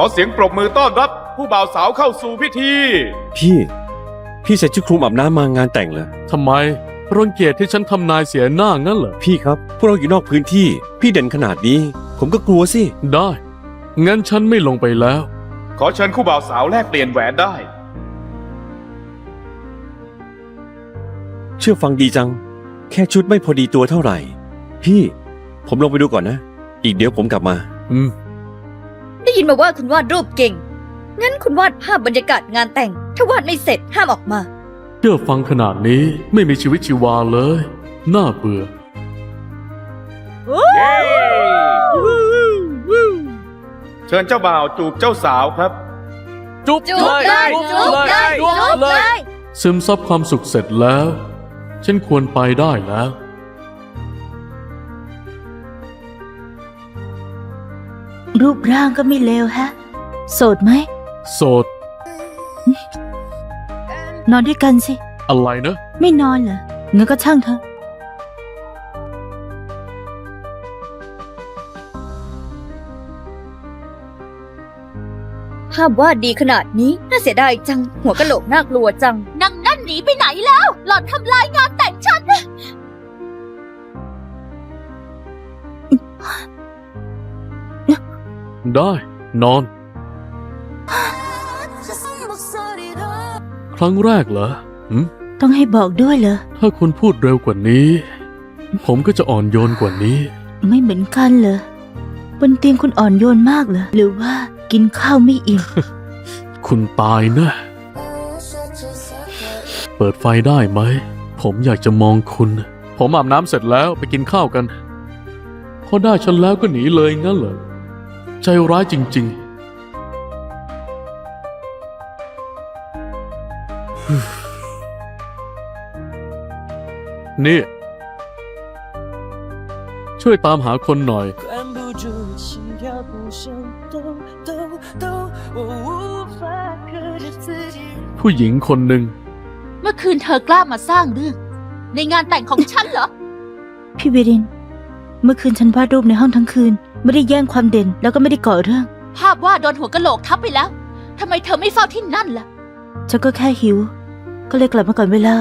อเสียงปรบมือต้อนรับผู้บ่าวสาวเข้าสู่พิธี พี่ พี่ใส่ชุดคลุมอาบน้ำมางานแต่งเหรอทำไมรังเกียจที่ฉันทำนายเสียหน้างั้นเหรอ พี่ครับ พวกเราอยู่นอกพื้นที่ พี่เด่นขนาดนี้ ผมก็กลัวสิ ได้ งั้นฉันไม่ลงไปแล้ว ขอเชิญคู่บ่าวสาวแลกเปลี่ยนแหวนได้ เชื่อฟังดีจัง แค่ชุดไม่พอดีตัวเท่าไหร่ พี่ ผมลงไปดูก่อนนะ อีกเดี๋ยวผมกลับมา อืม ได้ยินมาว่าคุณวาดรูปเก่ง งั้นคุณวาดภาพบรรยากาศงานแต่ง ถ้าวาดไม่เสร็จห้ามออกมา เชื่อฟังขนาดนี้ไม่มีชีวิตชีวาเลย น่าเบื่อ เชิญเจ้าบ่าวจูบเจ้าสาวครับ จุ๊บจุ๊บเลย จุ๊บเลย จุ๊บเลย ซึมซับความสุขเสร็จแล้ว ฉันควรไปได้แล้ว รูปร่างก็ไม่เลวฮะ โสดไหม โสด นอนด้วยกันสิ อะไรนะ ไม่นอนเหรองั้นก็ช่างเถอะ ภาพวาดดีขนาดนี้น่าเสียดายจัง หัวกะโหลกน่ากลัวจัง นางนั่นหนีไปไหนแล้ว หล่อนทำลายงานแต่งฉัน ได้ นอน ครั้งแรกเหรอหืมต้องให้บอกด้วยเหรอ ถ้าคุณพูดเร็วกว่านี้ ผมก็จะอ่อนโยนกว่านี้ ไม่เหมือนกันเหรอ บนเตียงคุณอ่อนโยนมากเหรอ หรือว่ากินข้าวไม่อิ่ม คุณตายนะ เปิดไฟได้ไหม ผมอยากจะมองคุณ ผมอาบน้ำเสร็จแล้วไปกินข้าวกัน พอได้ฉันแล้วก็หนีเลยงั้นเหรอ ใจร้ายจริง ๆ นี่ ช่วยตามหาคนหน่อย 关不住心跳不声抖抖抖，我无法克制自己。 ผู้หญิงคนหนึ่ง เมื่อคืนเธอกล้ามาสร้างเรื่อง ในงานแต่งของฉันเหรอ พี่เวริน เมื่อคืนฉันวาดรูปในห้องทั้งคืน ไม่ได้แย่งความเด่นแล้วก็ไม่ได้ก่อเรื่อง ภาพวาดโดนหัวกะโหลกทับไปแล้ว ทำไมเธอไม่เฝ้าที่นั่นล่ะ ฉันก็แค่หิว ก็เลยกลับมาก่อนเวลา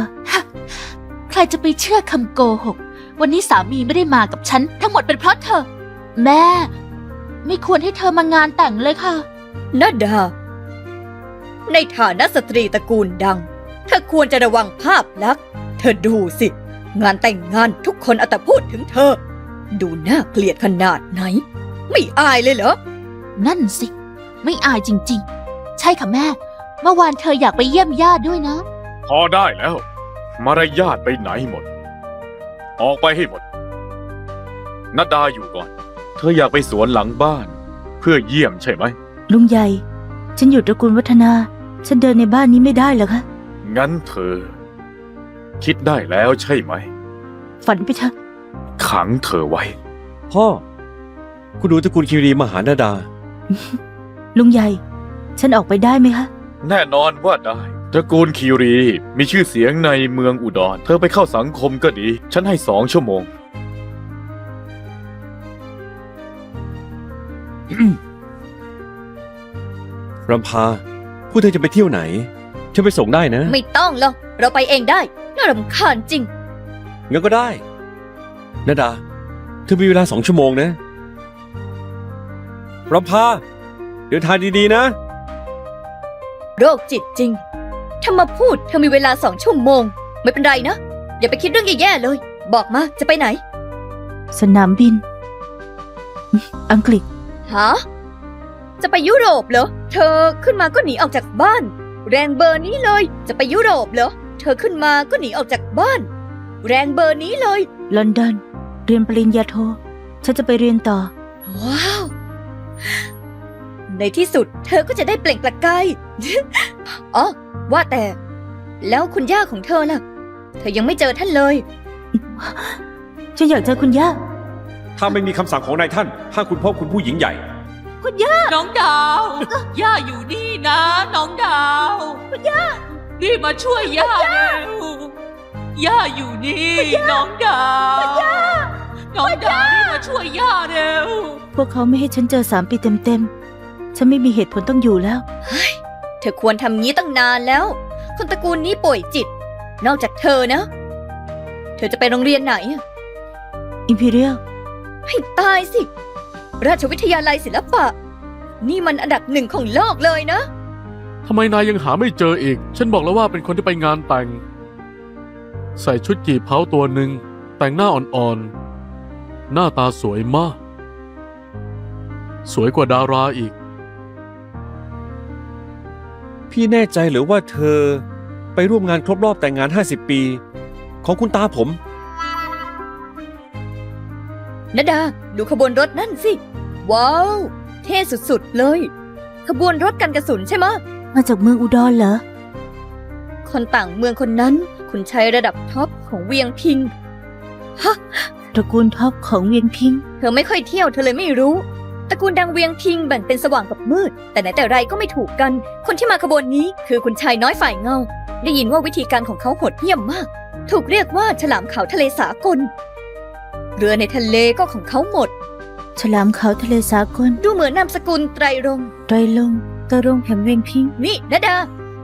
ใครจะไปเชื่อคำโกหก วันนี้สามีไม่ได้มากับฉัน ทั้งหมดเป็นเพราะเธอ แม่ ไม่ควรให้เธอมางานแต่งเลยค่ะ นาดา ในฐานะสตรีตระกูลดัง เธอควรจะระวังภาพลักษณ์ เธอดูสิ งานแต่งงานทุกคนเอาแต่พูดถึงเธอ ดูน่าเกลียดขนาดไหน ไม่อายเลยเหรอ นั่นสิ ไม่อายจริง ๆ ใช่ค่ะแม่ เมื่อวานเธออยากไปเยี่ยมญาติด้วยนะ พอได้แล้ว มารยาทไปไหนหมด ออกไปให้หมดนัดดาอยู่ก่อน เธออยากไปสวนหลังบ้าน เพื่อเยี่ยมใช่ไหม ลุงใหญ่ ฉันอยู่ตระกูลวัฒนา ฉันเดินในบ้านนี้ไม่ได้เหรอคะ งั้นเธอ คิดได้แล้วใช่ไหม ฝันไปเถอะ ขังเธอไว้ พ่อ คุณดูตระกูลคิรีมาหานาดา ลุงใหญ่ ฉันออกไปได้ไหมคะ แน่นอนว่าได้ ตระกูลคีรีมีชื่อเสียงในเมืองอุดร เธอไปเข้าสังคมก็ดี ฉันให้สองชั่วโมง รำพาพวกเธอจะไปเที่ยวไหน ฉันไปส่งได้นะ ไม่ต้องหรอกเราไปเองได้ น่ารำคาญจริง งั้นก็ได้ นาดา เธอมีเวลาสองชั่วโมงนะรำพาเดินทางดีๆนะ โรคจิตจริง ถ้ามาพูดเธอมีเวลาสองชั่วโมง ไม่เป็นไรนะ อย่าไปคิดเรื่องแย่ๆเลย บอกมาจะไปไหน สนามบิน อังกฤษ ฮะ จะไปยุโรปเหรอ เธอขึ้นมาก็หนีออกจากบ้าน แรงเบอร์นี้เลย จะไปยุโรปเหรอ เธอขึ้นมาก็หนีออกจากบ้าน แรงเบอร์นี้เลย ลอนดอน เรียนปริญญาโท ฉันจะไปเรียนต่อ ว้าว ในที่สุดเธอก็จะได้เปล่งประกาย อ๋อ ว่าแต่ แล้วคุณย่าของเธอล่ะ เธอยังไม่เจอท่านเลย ฉันอยากเจอคุณย่า ถ้าไม่มีคำสั่งของนายท่านห้ามคุณพ่อคุณผู้หญิงใหญ่น้องดาว ย่าอยู่นี่นะ น้องดาวย่ารีบมาช่วยย่าเร็วย่าอยู่นี่ น้องดาว น้องดาวรีบมาช่วยย่าเร็ว พวกเขาไม่ให้ฉันเจอสามปีเต็มๆ ฉันไม่มีเหตุผลต้องอยู่แล้ว เธอควรทำงี้ตั้งนานแล้ว คนตระกูลนี้ป่วยจิต นอกจากเธอนะ เธอจะไปโรงเรียนไหนอะอิมพีเรียล ให้ตายสิ ราชวิทยาลัยศิลปะ นี่มันอันดับหนึ่งของโลกเลยนะ ทำไมนายยังหาไม่เจออีก ฉันบอกแล้วว่าเป็นคนที่ไปงานแต่ง ใส่ชุดกี่เผาตัวหนึ่ง แต่งหน้าอ่อนๆ หน้าตาสวยมาก สวยกว่าดาราอีก พี่แน่ใจหรือว่าเธอไปร่วมงานครบรอบแต่งงาน 50 ปี ของคุณตาผม นดา ดูขบวนรถนั่นสิ ว้าว เท่สุดๆเลย ขบวนรถกันกระสุนใช่ไหมะ มาจากเมืองอุดรเหรอ คนต่างเมืองคนนั้น คุณใช้ระดับท็อปของเวียงพิงต ระกูลท็อปของเวียงพิง เธอไม่ค่อยเที่ยวเธอเลยไม่รู้ตระกูลดังเวียงพิงแบ่งเป็นสว่างกับมืด แต่ไหนแต่ไรก็ไม่ถูกกัน คนที่มาขบวนนี้คือคุณชายน้อยฝ่ายเงา ได้ยินว่าวิธีการของเขาโหดเหี้ยมมาก ถูกเรียกว่าฉลามเขาทะเลสากล เรือในทะเลก็ของเขาหมด ฉลามเขาทะเลสากลดูเหมือนนามสกุลไตรรงค์ไตรลงค์กระรงแห่งเวียงพิง นี่นาดา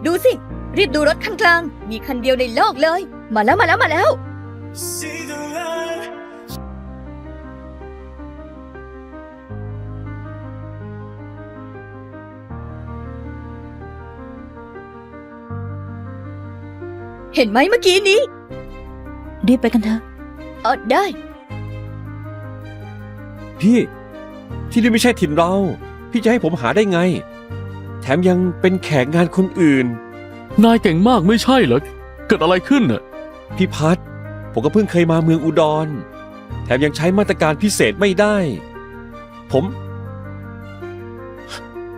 ดูสิ รีบดูรถคันกลาง มีคันเดียวในโลกเลย มาแล้วมาแล้วมาแล้ว See the เห็นไหมเมื่อกี้นี้ รีบไปกันเถอะ เออได้ พี่ที่นี่ไม่ใช่ถิ่นเรา พี่จะให้ผมหาได้ไง แถมยังเป็นแขกงานคนอื่น นายเก่งมากไม่ใช่เหรอ เกิดอะไรขึ้นน่ะ พี่พัดผมก็เพิ่งเคยมาเมืองอุดร แถมยังใช้มาตรการพิเศษไม่ได้ ผม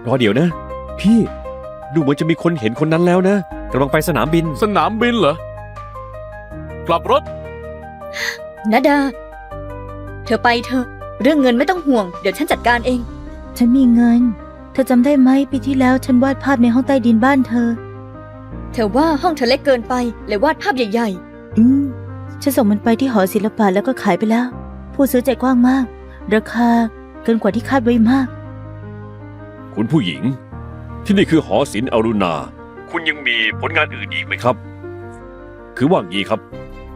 รอเดี๋ยวนะ พี่ ดูเหมือนจะมีคนเห็นคนนั้นแล้วนะ กำลังไปสนามบิน สนามบินเหรอ กลับรถ นาดา เธอไปเถอะ เรื่องเงินไม่ต้องห่วง เดี๋ยวฉันจัดการเอง ฉันมีเงิน เธอจำได้ไหมปีที่แล้วฉันวาดภาพในห้องใต้ดินบ้านเธอ เธอว่าห้องเธอเล็กเกินไป เลยวาดภาพใหญ่ อืม ฉันส่งมันไปที่หอศิลปะแล้วก็ขายไปแล้ว ผู้ซื้อใจกว้างมาก ราคาเกินกว่าที่คาดไว้มาก คุณผู้หญิง ที่นี่คือหอศิลป์อรุณา คุณยังมีผลงานอื่นอีกไหมครับ คือว่างี้ครับ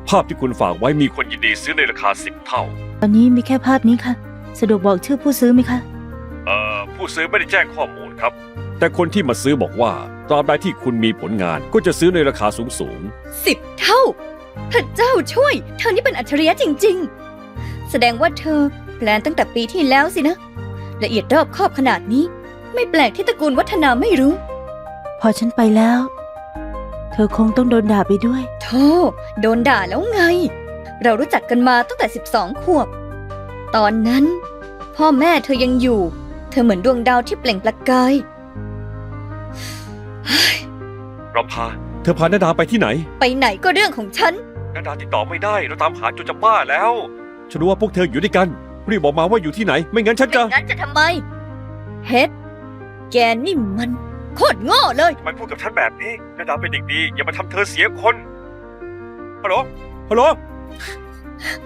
ภาพที่คุณฝากไว้มีคนยินดีซื้อในราคาสิบเท่า ตอนนี้มีแค่ภาพนี้ค่ะ สะดวกบอกชื่อผู้ซื้อไหมคะ เอ่อผู้ซื้อไม่ได้แจ้งข้อมูลครับ แต่คนที่มาซื้อบอกว่าตราบใดที่คุณมีผลงานก็จะซื้อในราคาสูงสูงๆสิบเท่าพระเจ้าช่วย เธอนี่เป็นอัจฉริยะจริง ๆ แสดงว่าเธอแพลนตั้งแต่ปีที่แล้วสินะ ละเอียดรอบคอบขนาดนี้ ไม่แปลกที่ตระกูลวัฒนาไม่รู้ พอฉันไปแล้ว เธอคงต้องโดนด่าไปด้วย โธ่โดนด่าแล้วไง เรารู้จักกันมาตั้งแต่ 12 ขวบ ตอนนั้น พ่อแม่เธอยังอยู่ เธอเหมือนดวงดาวที่เปล่งประกายๆเราพา เธอพานาดาไปที่ไหน ไปไหนก็เรื่องของฉัน นาดาติดต่อไม่ได้ เราตามหาจนจะบ้าแล้ว ฉันรู้ว่าพวกเธออยู่ด้วยกัน รีบบอกมาว่าอยู่ที่ไหน ไม่งั้นฉันจะ ไม่งั้นจะทำไม เฮ็ด แกนี่มัน โคตรโง่เลยทำไมพูดกับฉันแบบนี้นาดาเป็นเด็กดี อย่ามาทำเธอเสียคนฮัลโหลฮัลโหล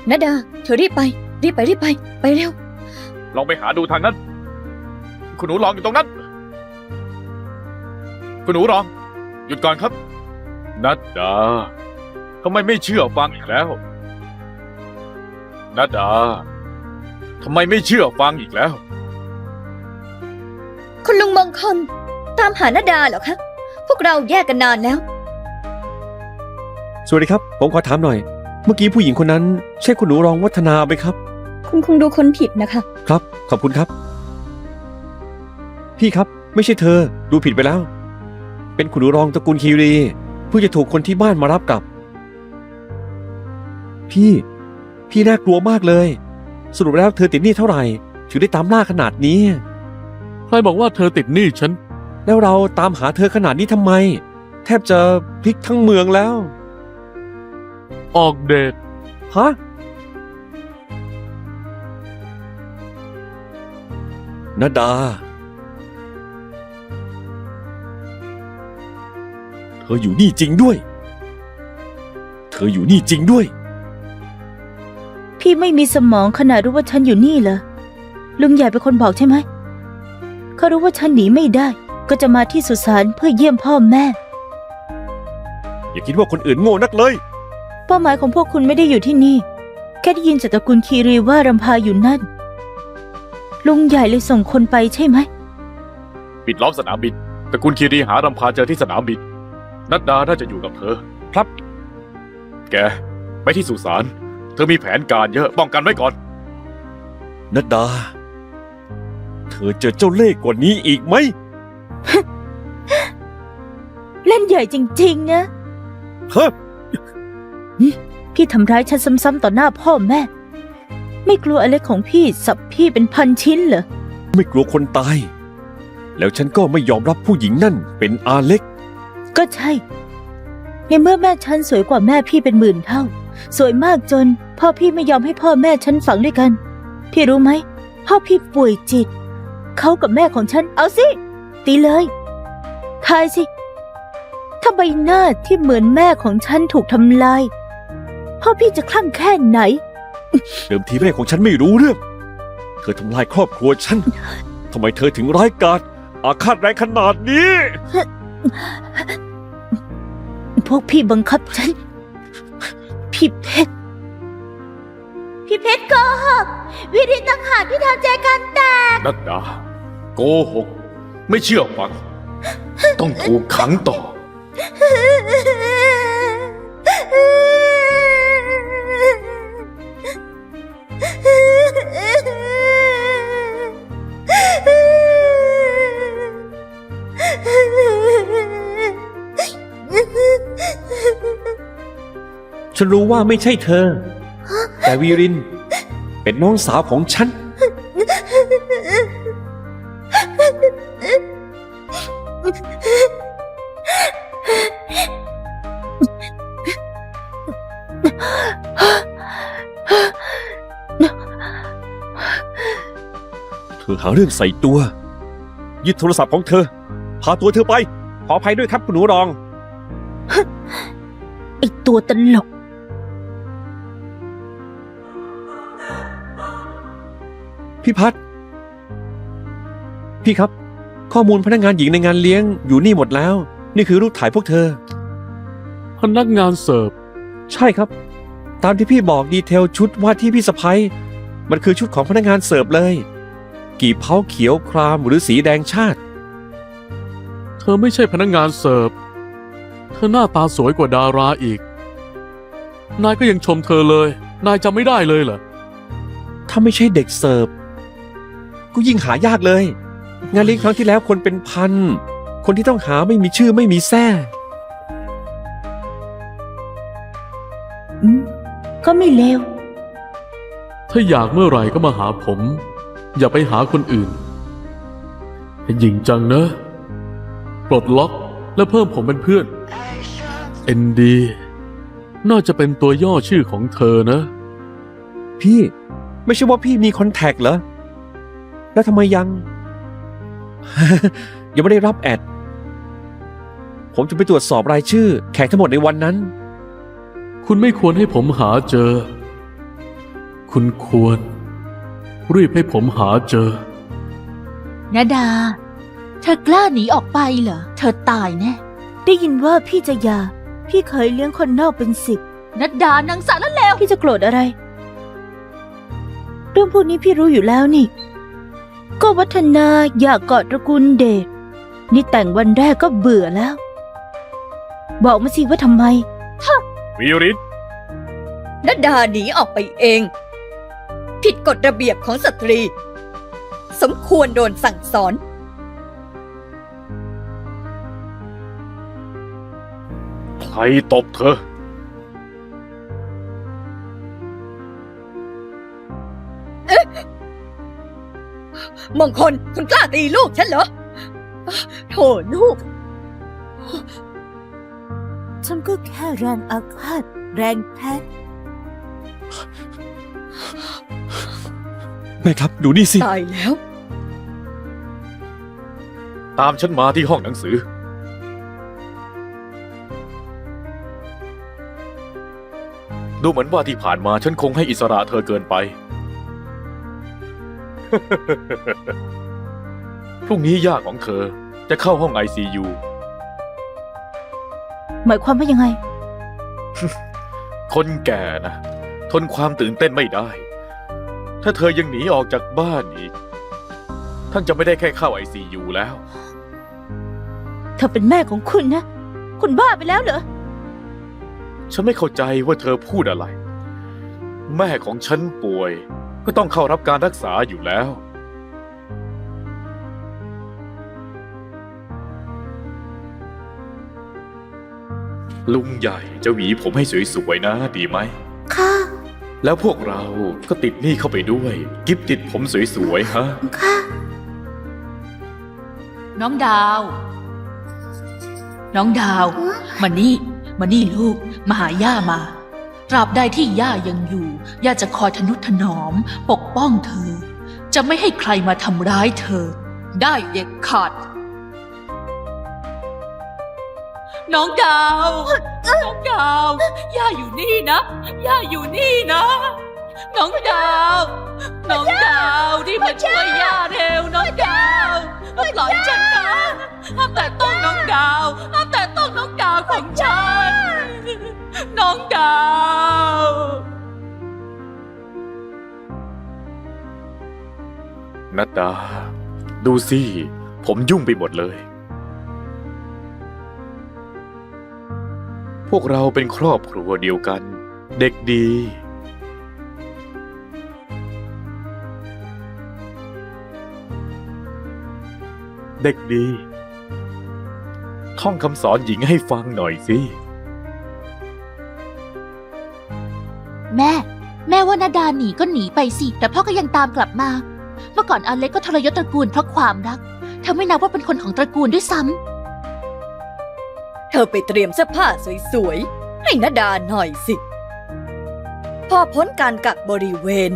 นาดา เธอรีบไป รีบไปรีบไป ไปเร็ว ลองไปหาดูทางนั้น คุณหนูรองอยู่ตรงนั้น คุณหนูรอง หยุดก่อนครับ นัดดาทำไมไม่เชื่อฟังอีกแล้ว นัดดาทำไมไม่เชื่อฟังอีกแล้ว คุณลุงมงคล ตามหานาดาเหรอคะ พวกเราแยกกันนานแล้ว สวัสดีครับ ผมขอถามหน่อย เมื่อกี้ผู้หญิงคนนั้น ใช่คุณหนูรองวัฒนาไหมครับ คุณคงดูคนผิดนะคะ ครับ ขอบคุณครับ พี่ครับ ไม่ใช่เธอ ดูผิดไปแล้ว เป็นคุณหนูรองตระกูลคีรีเพิ่งจะถูกคนที่บ้านมารับกลับ พี่ พี่น่ากลัวมากเลย สรุปแล้วเธอติดหนี้เท่าไหร่ ถึงได้ตามล่าขนาดนี้ ใครบอกว่าเธอติดหนี้ฉัน แล้วเราตามหาเธอขนาดนี้ทำไม แทบจะพลิกทั้งเมืองแล้ว ออกเดทฮะ นาดา เธออยู่นี่จริงด้วย เธออยู่นี่จริงด้วย พี่ไม่มีสมองขนาดรู้ว่าฉันอยู่นี่เหรอลุงใหญ่เป็นคนบอกใช่ไหมเข้าเขารู้ว่าฉันหนีไม่ได้ ก็จะมาที่สุสานเพื่อเยี่ยมพ่อแม่ อย่าคิดว่าคนอื่นโง่นักเลย เป้าหมายของพวกคุณไม่ได้อยู่ที่นี่ แค่ได้ยินจากตระกูลคีรีว่ารำพาอยู่นั่น ลุงใหญ่เลยส่งคนไปใช่ไหม ปิดล้อมสนามบินตระกูลคีรีหารำพาเจอที่สนามบิน นัดดาน่าจะอยู่กับเธอ ครับ แก ไปที่สุสาน เธอมีแผนการเยอะป้องกันไว้ก่อน นัดดา เธอเจอเจ้าเล่ห์กว่านี้อีกไหม เล่นใหญ่จริง ๆ นะเฮ้ยพี่ทำร้ายฉันซ้ำๆต่อหน้าพ่อแม่ ไม่กลัวอเล็กของพี่สับพี่เป็นพันชิ้นเหรอ ไม่กลัวคนตาย แล้วฉันก็ไม่ยอมรับผู้หญิงนั่นเป็นอาเล็ก ก็ใช่ ในเมื่อแม่ฉันสวยกว่าแม่พี่เป็นหมื่นเท่า สวยมากจน พ่อพี่ไม่ยอมให้พ่อแม่ฉันฝังด้วยกัน พี่รู้ไหม พ่อพี่ป่วยจิต เขากับแม่ของฉันเอาสิ ตีเลยทายสิ ถ้าใบหน้าที่เหมือนแม่ของฉันถูกทำลาย พ่อพี่จะคลั่งแค่ไหน เดิมทีแม่ของฉันไม่รู้เรื่อง เธอทำลายครอบครัวฉัน ทำไมเธอถึงร้ายกาจอาฆาตแรงขนาดนี้ พวกพี่บังคับฉัน พี่เพชร พี่เพชรโกหก วิริต่างหากที่ทำใจกันแตก นัดดาโกหก ไม่เชื่อฟัง ต้องถูกขังต่อ ฉันรู้ว่าไม่ใช่เธอ แต่วีริน เป็นน้องสาวของฉัน ธอหาเรื่องใส่ตัวยึดโทรศัพท์ของเธอ พาตัวเธอไป ขออภัยด้วยครับคุณหนูรอง ไอตัวตลก พี่พัดพี่ครับ ข้อมูลพนักงานหญิงในงานเลี้ยงอยู่นี่หมดแล้ว นี่คือรูปถ่ายพวกเธอ พนักงานเสิร์ฟ ใช่ครับ ตามที่พี่บอกดีเทลชุดว่าที่พี่สะพ้ยมันคือชุดของพนักงานเสิร์ฟเลย กี่เผาเขียวครามหรือสีแดงชาติ เธอไม่ใช่พนักงานเสิร์ฟ เธอหน้าตาสวยกว่าดาราอีก นายก็ยังชมเธอเลย นายจำไม่ได้เลยเหรอ ถ้าไม่ใช่เด็กเสิร์ฟก็ยิ่งหายากเลย งานเลี้ยงครั้งที่แล้วคนเป็นพัน คนที่ต้องหาไม่มีชื่อไม่มีแท้อืมก็ไม่เลว ถ้าอยากเมื่อไหร่ก็มาหาผม อย่าไปหาคนอื่นให้หญิงจังนะ ปลดล็อกและเพิ่มผมเป็นเพื่อน เอ็นดี น่าจะเป็นตัวย่อชื่อของเธอนะ พี่ ไม่ใช่ว่าพี่มีคอนแทคเหรอ แล้วทำไมยัง ยังไม่ได้รับแอด ผมจะไปตรวจสอบรายชื่อ แขกทั้งหมดในวันนั้น คุณไม่ควรให้ผมหาเจอ คุณควร รีบให้ผมหาเจอ นาดา เธอกล้าหนีออกไปเหรอ เธอตายแน่ได้ยินว่าพี่จะหย่าพี่เคยเลี้ยงคนนอกเป็นสิบนัดดานางสารเลวพี่จะโกรธอะไร เรื่องพวกนี้พี่รู้อยู่แล้วนี่ ก็วัฒนาอยากกอดตระกูลเดชนี่แต่งวันแรกก็เบื่อแล้ว บอกมาสิว่าทำไม วิรินนัดดาหนีออกไปเอง ผิดกฎระเบียบของสตรี สมควรโดนสั่งสอน ใครตบเธอ มงคลคุณกล้าตีลูกฉันเหรอโถลูก ฉันก็แค่แรงอาฆาตแรงแค้น แม่ครับดูนี่สิ ตายแล้ว ตามฉันมาที่ห้องหนังสือ ดูเหมือนว่าที่ผ่านมาฉันคงให้อิสระเธอเกินไป พรุ่งนี้ย่าของเธอจะเข้าห้องไอซียูหมายความว่ายังไง คนแก่นะท นความตื่นเต้นไม่ได้ ถ้าเธอยังหนีออกจากบ้านอีก ท่านจะไม่ได้แค่เข้าไอซียูแล้ว เธอเป็นแม่ของคุณนะ คุณบ้าไปแล้วเหรอ ฉันไม่เข้าใจว่าเธอพูดอะไร แม่ของฉันป่วย ก็ต้องเข้ารับการรักษาอยู่แล้ว ลุงใหญ่จะหวีผมให้สวยๆนะดีไหม ค่ะ แล้วพวกเราก็ติดหนี้เข้าไปด้วย กิฟติดผมสวยๆฮะ ค่ะ น้องดาว น้องดาว มานี่ มานี่ลูก มาหาย่ามา ตราบใดที่ย่ายังอยู่ ย่าจะคอยทนุถนอม ปกป้องเธอ จะไม่ให้ใครมาทำร้ายเธอ ได้เด็ดขาด น้องดาว น้องดาว ย่าอยู่นี่นะ ย่าอยู่นี่นะ น้องดาว น้องดาวรีบมาช่วยย่าเร็วน้องดาวปล่อยฉันนะห้ามแต่ต้องน้องดาวห้ามแต่ต้องน้องดาวของฉัน น้องดาว นัดดา ดูสิ ผมยุ่งไปหมดเลย พวกเราเป็นครอบครัวเดียวกัน เด็กดี เด็กดี ท่องคำสอนหญิงให้ฟังหน่อยสิ แม่ แม่ว่านาดาหนีก็หนีไปสิ แต่พ่อก็ยังตามกลับมา เมื่อก่อนอเล็กก็ทรยศตระกูลเพราะความรักเธอไม่นับว่าเป็นคนของตระกูลด้วยซ้ำ ธอไปเตรียมเสื้อผ้าสวยๆ ให้นดาหน่อยสิ พอพ้นการกักบริเวณ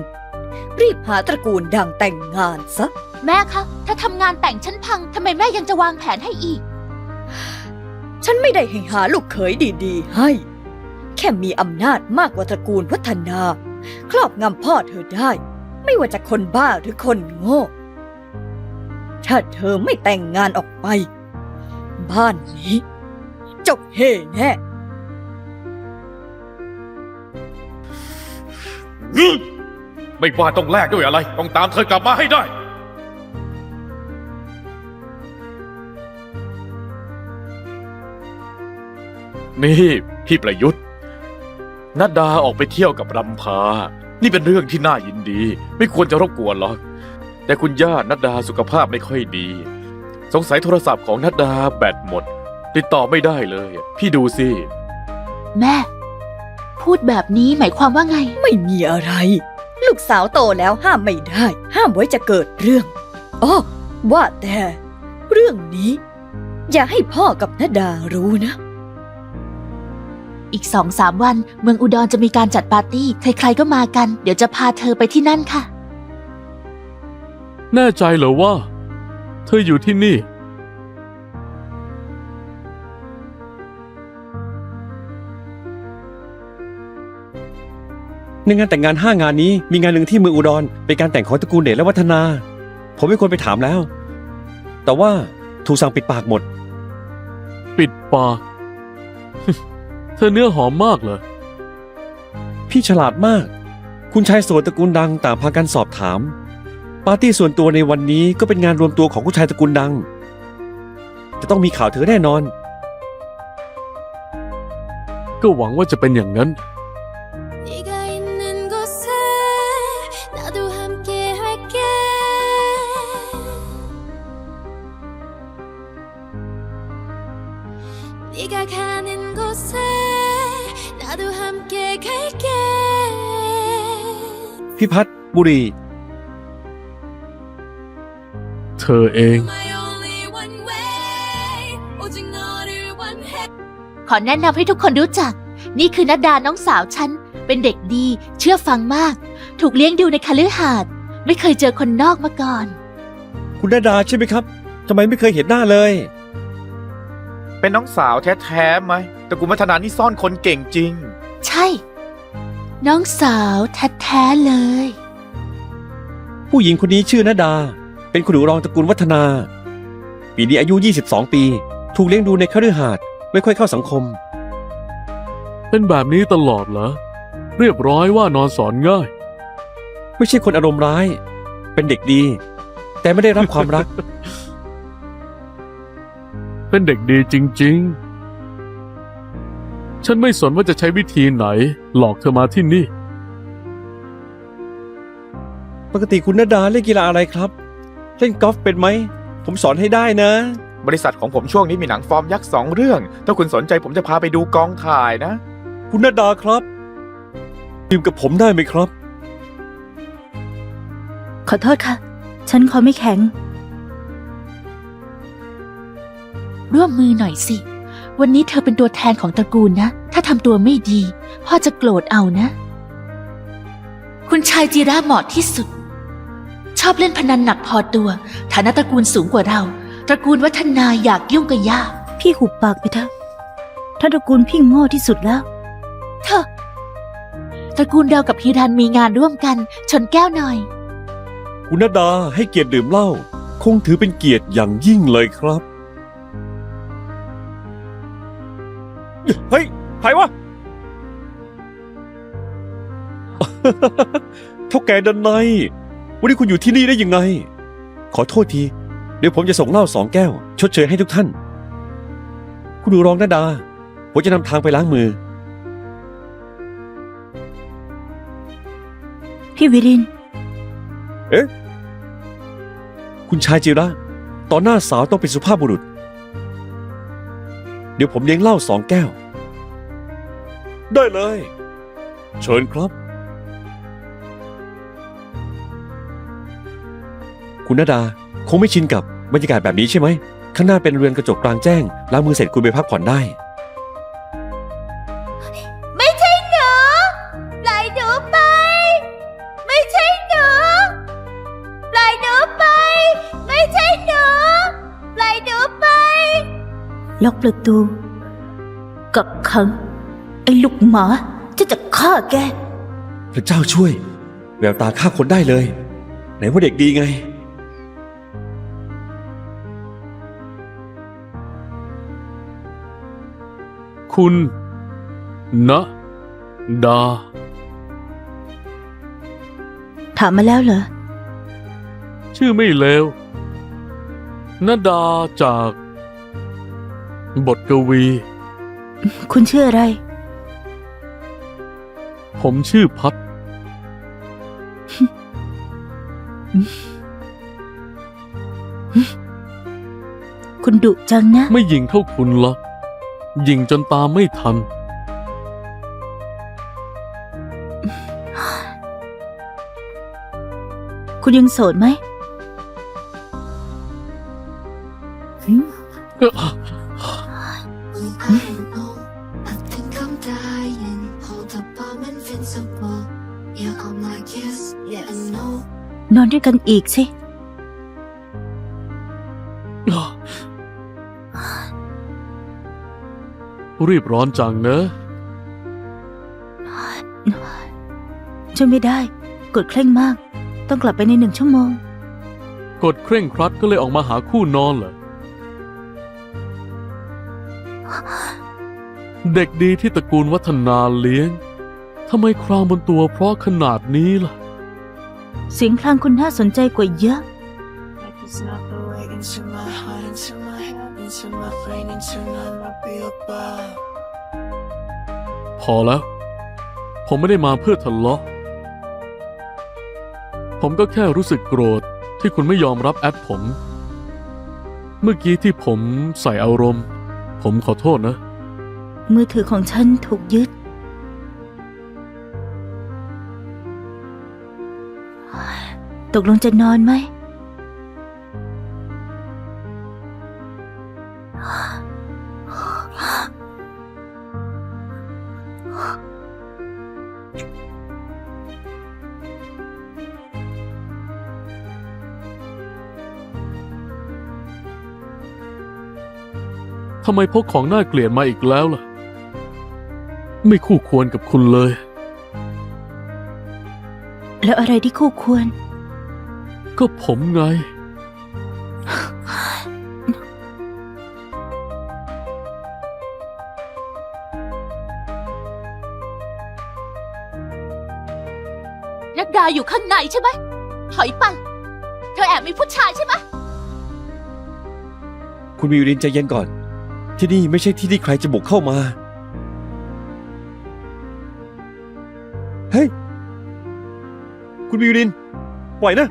รีบหาตระกูลดังแต่งงานซะ แม่คะ ถ้าทำงานแต่งฉันพังทำไมแม่ยังจะวางแผนให้อีก ฉันไม่ได้ให้หาลูกเขยดีๆ ให้ แค่มีอำนาจมากกว่าตระกูลพัฒนา ครอบงำพ่อเธอได้ ไม่ว่าจะคนบ้าหรือคนโง่ ถ้าเธอไม่แต่งงานออกไป บ้านนี้ จบเฮ่แน่ไม่ว่าต้องแลกด้วยอะไร ต้องตามเธอกลับมาให้ได้ นี่พี่ประยุทธ์นัดดาออกไปเที่ยวกับรำพา นี่เป็นเรื่องที่น่ายินดี ไม่ควรจะรบกวนหรอก แต่คุณย่านัดดาสุขภาพไม่ค่อยดี สงสัยโทรศัพท์ของนัดดาแบตหมด ติดต่อไม่ได้เลย พี่ดูสิ แม่ พูดแบบนี้หมายความว่าไง ไม่มีอะไร ลูกสาวโตแล้วห้ามไม่ได้ ห้ามไว้จะเกิดเรื่องอ้อว่าแต่ เรื่องนี้ อย่าให้พ่อกับนดารู้นะ อีกสองสามวันเมืองอุดรจะมีการจัดปาร์ตี้ ใครๆก็มากัน เดี๋ยวจะพาเธอไปที่นั่นค่ะ แน่ใจเหรอว่า เธออยู่ที่นี่ ในงานแต่งงานห้างานนี้มีงานหนึ่งที่เมืองอุดรเป็นการแต่งของตระกูลเดชและวัฒนา ผมไม่ควรไปถามแล้ว แต่ว่าถูกสั่งปิดปากหมด ปิดปาก เธอเนื้อหอมมากเลย พี่ฉลาดมาก คุณชายโสดตระกูลดังต่างพากันสอบถาม ปาร์ตี้ส่วนตัวในวันนี้ก็เป็นงานรวมตัวของคุณชายตระกูลดัง จะต้องมีข่าวเธอแน่นอน ก็หวังว่าจะเป็นอย่างนั้น พิพัฒน์บุรี เธอเอง ขอแนะนำให้ทุกคนรู้จัก นี่คือนัดดาน้องสาวฉัน เป็นเด็กดี เชื่อฟังมาก ถูกเลี้ยงดูในคฤหาสน์ไม่เคยเจอคนนอกมาก่อน คุณนาดาใช่ไหมครับทำไมไม่เคยเห็นหน้าเลย เป็นน้องสาวแท้ๆไหมแต่กูมัธนานี่ซ่อนคนเก่งจริง ใช่ น้องสาวแท้ๆเลย ผู้หญิงคนนี้ชื่อนาดา เป็นคุณหนูรองตระกูลวัฒนา ปีนี้อายุ 22 ปี ถูกเลี้ยงดูในคฤหาสน์ไม่ค่อยเข้าสังคม เป็นแบบนี้ตลอดเหรอ เรียบร้อยว่านอนสอนง่าย ไม่ใช่คนอารมณ์ร้าย เป็นเด็กดี แต่ไม่ได้รับความรัก เป็นเด็กดีจริง ๆ ฉันไม่สนว่าจะใช้วิธีไหน หลอกเธอมาที่นี่ ปกติคุณนดาเล่นกีฬาอะไรครับ เล่นกอล์ฟเป็นไหม ผมสอนให้ได้นะ บริษัทของผมช่วงนี้มีหนังฟอร์มยักษ์สองเรื่อง ถ้าคุณสนใจผมจะพาไปดูกองถ่ายนะ คุณนดาครับทีมกับผมได้ไหมครับ ขอโทษค่ะ ฉันคอไม่แข็ง ร่วมมือหน่อยสิ วันนี้เธอเป็นตัวแทนของตระกูลนะ ถ้าทำตัวไม่ดี พ่อจะโกรธเอานะ คุณชายจีระเหมาะที่สุด ชอบเล่นพนันหนักพอตัว ฐานะตระกูลสูงกว่าเรา ตระกูลวัฒนาอยากยุ่งกับย่าพี่หุบปากไปเถอะถ้าตระกูลพี่โง่ที่สุดแล้ว เธอ ตระกูลเรากับฮิรันมีงานร่วมกัน ชนแก้วหน่อย คุณนดาให้เกียรติดื่มเหล้าคงถือเป็นเกียรติอย่างยิ่งเลยครับ เฮ้ยใครวะ เท่าแกดันในวันนี้คุณอยู่ที่นี่ได้ยังไง ขอโทษที เดี๋ยวผมจะส่งเหล้าสองแก้ว ชดเชยให้ทุกท่าน คุณดูรองนาดา ผมจะนำทางไปล้างมือ พี่วิริน คุณชายจิระตอนหน้าสาวต้องเป็นสุภาพบุรุษ เดี๋ยวผมเลี้ยงเหล้าสองแก้ว ได้เลย เชิญครับ คุณนาดาคงไม่ชินกับบรรยากาศแบบนี้ใช่ไหม ข้างหน้าเป็นเรือนกระจกกลางแจ้งล้างมือเสร็จคุณไปพักผ่อนได้ ประตู กับขัง ไอ้ลูกหมาจะจะฆ่าแก พระเจ้าช่วย แววตาฆ่าคนได้เลย ไหนว่าเด็กดีไง คุณนะดา ถามมาแล้วเหรอ ชื่อไม่เลวนาดาจาก บทกวี คุณชื่ออะไร ผมชื่อพัด คุณดุจังนะ ไม่ยิงเท่าคุณหรอกยิงจนตามไม่ทัน คุณยังโสดไหม ด้วยกันอีกสิ รีบร้อนจังเนอะช่วยไม่ได้ กดเคร่งมาก ต้องกลับไปในหนึ่งชั่วโมง กดเคร่งครัดก็เลยออกมาหาคู่นอนเหรอ เด็กดีที่ตระกูลวัฒนาเลี้ยง ทำไมครางบนตัวเพราะขนาดนี้ล่ะ เสียงพลางคุณน่าสนใจกว่าเยอะ Like it's not the way into my heart, into my head, into my brain, into none I'll be above. พอแล้ว ผมไม่ได้มาเพื่อทะเลาะ ผมก็แค่รู้สึกโกรธที่คุณไม่ยอมรับแอดผม เมื่อกี้ที่ผมใส่อารมณ์ ผมขอโทษนะ มือถือของฉันถูกยึด ตกลงจะนอนไหม ทำไมพกของน่าเกลียดมาอีกแล้วล่ะ ไม่คู่ควรกับคุณเลย แล้วอะไรที่คู่ควร ก็ผมไง นักดาอยู่ข้างในใช่ไหม ถอยไป เธอแอบมีผู้ชายใช่ไหม คุณมิวรินใจเย็นก่อน ที่นี่ไม่ใช่ที่ที่ใครจะบุกเข้ามา เฮ้ย คุณมิวริน ปล่อยนะ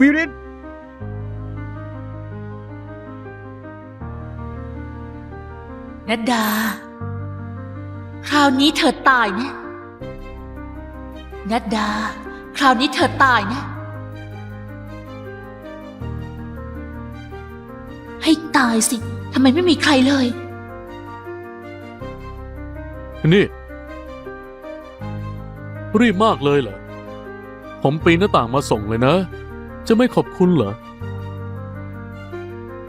วรินนัดดา คราวนี้เธอตายนะ นัดดา คราวนี้เธอตายนะ ให้ตายสิ ทำไมไม่มีใครเลย นี่ รีบมากเลยเหรอ ผมปีนหน้าต่างมาส่งเลยนะ จะไม่ขอบคุณเหรอ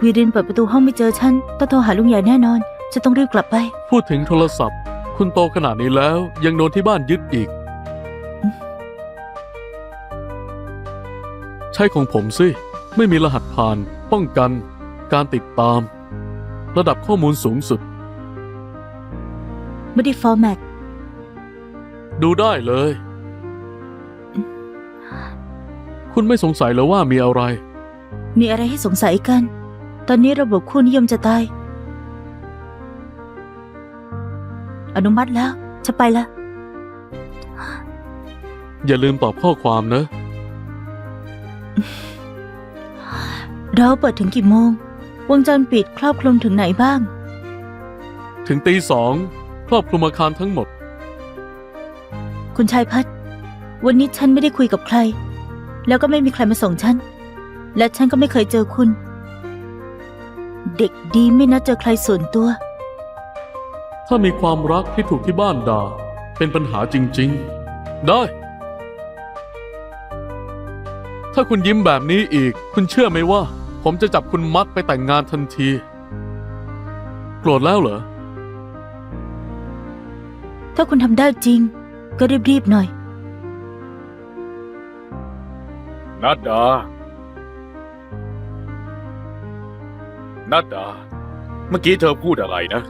วีรินเปิดประตูห้องไม่เจอฉันต้องโทรหาลุงใหญ่แน่นอน จะต้องรีบกลับไป พูดถึงโทรศัพท์ คุณโตขนาดนี้แล้วยังโดนที่บ้านยึดอีก ใช่ของผมสิ ไม่มีรหัสผ่าน ป้องกัน การติดตาม ระดับข้อมูลสูงสุด ไม่ได้ฟอร์แมต ดูได้เลย คุณไม่สงสัยเหรอว่ามีอะไร มีอะไรให้สงสัยกัน ตอนนี้ระบบคู่นิยมจะตาย อนุมัติแล้วจะไปละ อย่าลืมตอบข้อความนะ เราเปิดถึงกี่โมง วงจรปิดครอบคลุมถึงไหนบ้าง ถึงตีสองครอบคลุมอาคารทั้งหมด คุณชายพัฒน์วันนี้ฉันไม่ได้คุยกับใคร แล้วก็ไม่มีใครมาส่งฉัน และฉันก็ไม่เคยเจอคุณ เด็กดีไม่นัดเจอใครส่วนตัว ถ้ามีความรักที่ถูกที่บ้านด่า เป็นปัญหาจริง ๆ ได้ ถ้าคุณยิ้มแบบนี้อีก คุณเชื่อไหมว่า ผมจะจับคุณมัดไปแต่งงานทันที โกรธแล้วเหรอ ถ้าคุณทำได้จริง ก็รีบๆหน่อย นัดดา นัดดา เมื่อกี้เธอพูดอะไรนะ